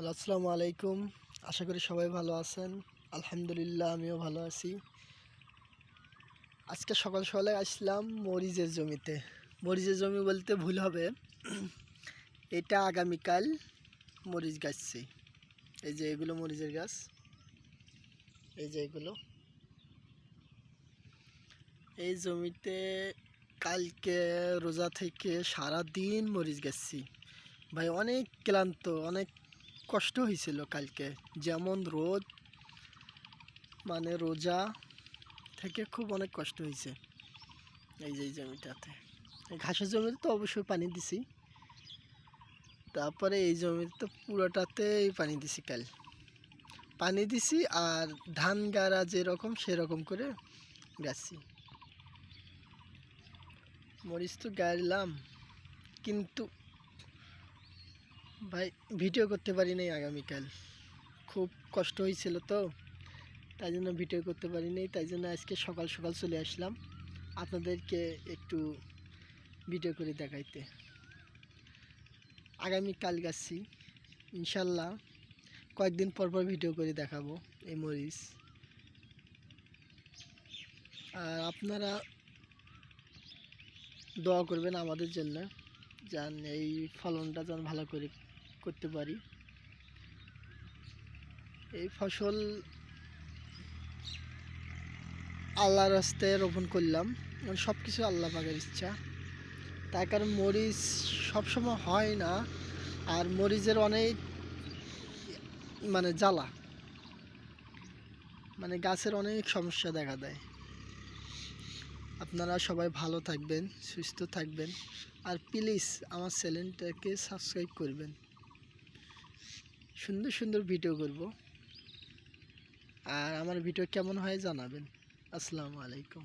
Hello, আসসালামু আলাইকুম। আশা করি সবাই ভালো আছেন। আলহামদুলিল্লাহ, আমিও ভালো আছি। আজকে সকাল সকালে আসলাম মরিচের জমিতে। মরিচের জমি বলতে ভুল হবে। এটা আগামীকাল মরিচ গাছছি। এই যে এগুলো মরিচের গাছ। এই যে এগুলো। এই জমিতে কালকে রোজা থেকে সারা দিন মরিচ গাছছি। ভাই, অনেক ক্লান্ত, অনেক কষ্ট হয়েছিল কালকে। যেমন রোদ মানে রোজা থেকে খুব অনেক কষ্ট হয়েছে এই যে এই জমিটাতে। ঘাসের জমিতে তো অবশ্যই পানি দিছি। তারপরে এই জমিতে তো পুরোটাতেই পানি দিছি কাল। পানি দিছি আর ধান গাড়া যেরকম সেরকম করে গাছি। মরিচ তো গাড়লাম, কিন্তু ভাই, ভিডিও করতে পারি নাই আগামীকাল। খুব কষ্ট হয়েছিল তো, তাই জন্য ভিডিও করতে পারিনি তাই জন্য আজকে সকাল সকাল চলে আসলাম আপনাদেরকে একটু ভিডিও করে দেখাইতে। আগামীকাল গাছি, ইনশাল্লাহ কয়েকদিন পর পর ভিডিও করে দেখাবো এই মরিচ। আর আপনারা দোয়া করবেন আমাদের জন্য, যেন এই ফলনটা যেন ভালো করে করতে পারি। এই ফসল আল্লাহর রাস্তায় রোপণ করলাম। সব কিছু আল্লাহ পাকের ইচ্ছা। তার কারণ মরিচ সবসময় হয় না, আর মরিচের অনেক মানে জ্বালা। মানে গাছের অনেক সমস্যা দেখা দেয়। আপনারা সবাই ভালো থাকবেন, সুস্থ থাকবেন। আর প্লিজ আমার চ্যানেলটাকে সাবস্ক্রাইব করবেন। সুন্দর সুন্দর ভিডিও করব। আর আমার ভিডিও কেমন হয় জানাবেন। আসসালামু আলাইকুম।